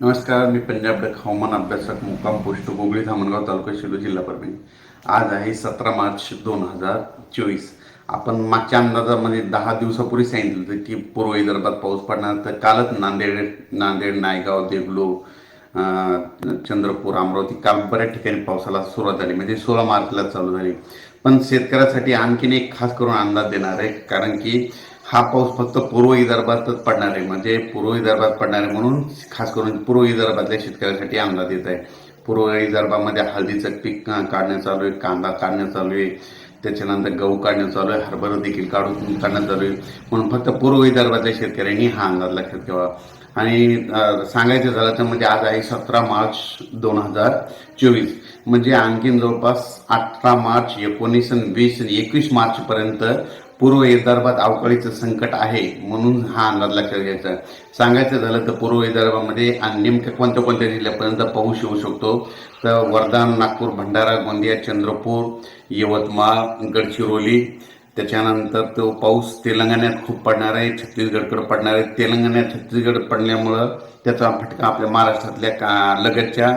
नमस्कार मी पंजाब हवामान अभ्यासक मुक्काम पोस्ट गोगळी धामणगाव तालुका शिलो जिल्हा परभणी. आज आहे सतरा मार्च दोन हजार चोवीस. आपण मागच्या अंदाजामध्ये दहा दिवसापूर्वी सांगितलं होतं की पूर्व विदर्भात पाऊस पडणार तर कालच नांदेड नांदेड नायगाव देगलू चंद्रपूर अमरावती काल बऱ्याच ठिकाणी पावसाला सुरुवात झाली म्हणजे सोळा मार्चला चालू झाली. पण शेतकऱ्यासाठी आणखीन एक खास करून अंदाज देणार आहे कारण की हा पाऊस फक्त पूर्व विदर्भातच पडणार आहे. म्हणजे पूर्व विदर्भात पडणार आहे म्हणून खास करून पूर्व विदर्भातल्या शेतकऱ्यासाठी अंमलात येत आहे. पूर्व विदर्भामध्ये हळदीचं पीक काढणं चालू आहे कांदा काढणं चालू आहे त्याच्यानंतर गहू काढणं चालू आहे हरभरा देखील काढून काढणं चालू आहे. म्हणून फक्त पूर्व विदर्भातल्या शेतकऱ्यांनी हा अंदाज लक्षात ठेवा. आणि सांगायचं झालं तर म्हणजे आज आहे सतरा मार्च दोन हजार चोवीस. म्हणजे आणखीन जवळपास अठरा मार्च एकोणीस आणि वीस आणि एकवीस मार्चपर्यंत पूर्व विदर्भात अवकाळीचं संकट आहे म्हणून हा अंदाज लक्षात घ्यायचा. सांगायचं झालं तर पूर्व विदर्भामध्ये आणि नेमक्या कोणत्या कोणत्या जिल्ह्यापर्यंत पाऊस येऊ शकतो? तर वर्धा नागपूर भंडारा गोंदिया चंद्रपूर यवतमाळ गडचिरोली. त्याच्यानंतर तो पाऊस तेलंगणात खूप पडणार आहे छत्तीसगडकडे पडणार आहे. तेलंगणात छत्तीसगड पडल्यामुळं त्याचा फटका आपल्या महाराष्ट्रातल्या का लगतच्या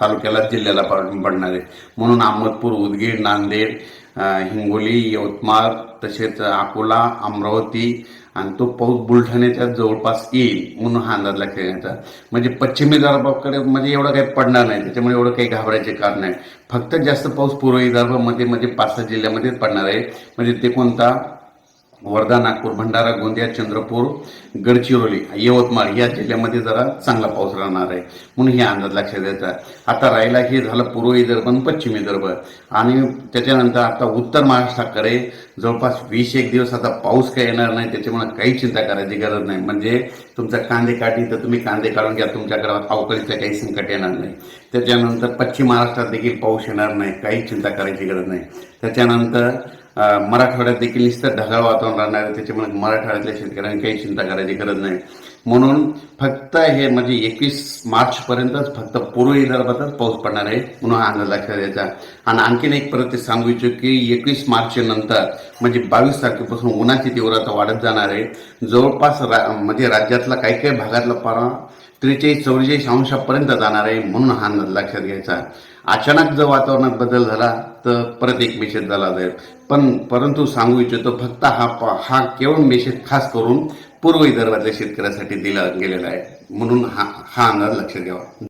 तालुक्याला जिल्ह्याला पडणार आहे. म्हणून अहमदपूर उदगीर नांदेड हिंगोली यवतमाळ तसेच अकोला अमरावती आणि तो पाऊस बुलढाण्याच्या जवळपास येईल म्हणून हा अंदाज लक्षात घ्यायचा म्हणजे पश्चिमी विदर्भाकडे म्हणजे एवढं काही पडणार नाही. त्याच्यामुळे एवढं काही घाबरायचे कारण नाही. फक्त जास्त पाऊस पूर्व विदर्भामध्ये म्हणजे पाच सहा जिल्ह्यामध्येच पडणार आहे. म्हणजे ते कोणता? वर्धा नागपूर भंडारा गोंदिया चंद्रपूर गडचिरोली यवतमाळ या जिल्ह्यामध्ये जरा चांगला पाऊस राहणार आहे. म्हणून हे अंदाज लक्षात द्यायचा आता राहिला हे झालं पूर्व विदर्भ आणि पश्चिम विदर्भ आणि त्याच्यानंतर आता उत्तर महाराष्ट्राकडे जवळपास वीस एक दिवस आता पाऊस काही येणार नाही त्याच्यामुळे काही चिंता करायची गरज नाही. म्हणजे तुमचा कांदे काढली तर तुम्ही कांदे काढून घ्या तुमच्या घरात अवकाळीचं काही संकट येणार नाही. त्याच्यानंतर पश्चिम महाराष्ट्रात देखील पाऊस येणार नाही काही चिंता करायची गरज नाही. त्याच्यानंतर मराठवाड्यात देखील निस्तर ढगाळ वातावरण राहणार आहे. त्याच्यामुळे मराठवाड्यातल्या शेतकऱ्यांनी काही चिंता करायची गरज नाही. म्हणून फक्त हे म्हणजे एकवीस मार्च पर्यंतच फक्त पूर्व विदर्भातच पाऊस पडणार आहे म्हणून हा अंदाज लक्षात द्यायचा आणि आणखीन एक परत ते सांगू इच्छितो की एकवीस मार्च नंतर म्हणजे बावीस तारखेपासून उन्हाची तीव्रता वाढत जाणार आहे. जवळपास रा म्हणजे राज्यातला काही काही भागातला पारा त्रेचाळीस चौवेचाळीस अंशापर्यंत जाणार आहे म्हणून हा अंदाज लक्षात घ्यायचा. अचानक जर वातावरणात बदल झाला तर परत एक मेसेज झाला जाईल. पण परंतु सांगू इच्छितो फक्त हा प- हा केवळ मेसेज खास करून पूर्व विदर्भातल्या शेतकऱ्यासाठी दिला गेलेला आहे. म्हणून हा हा अंदाज लक्षात घ्यावा.